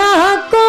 রাখ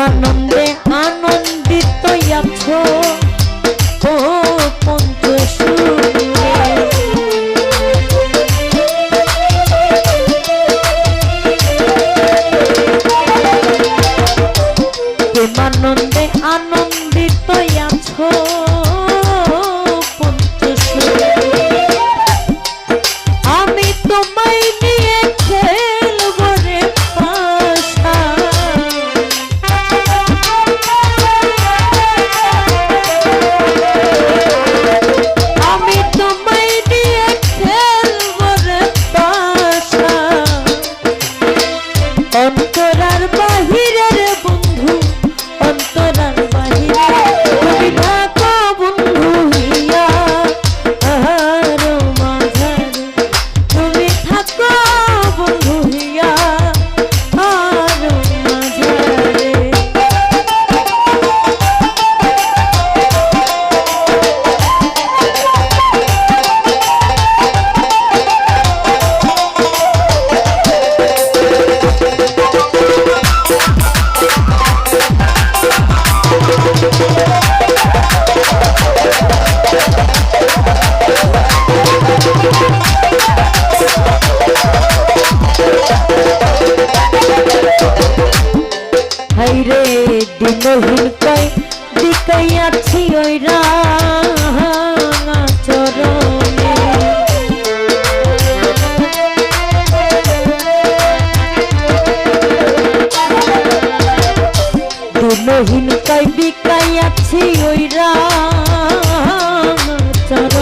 mano তুমহীন কাই বিকাই আছি ওই রাম। চর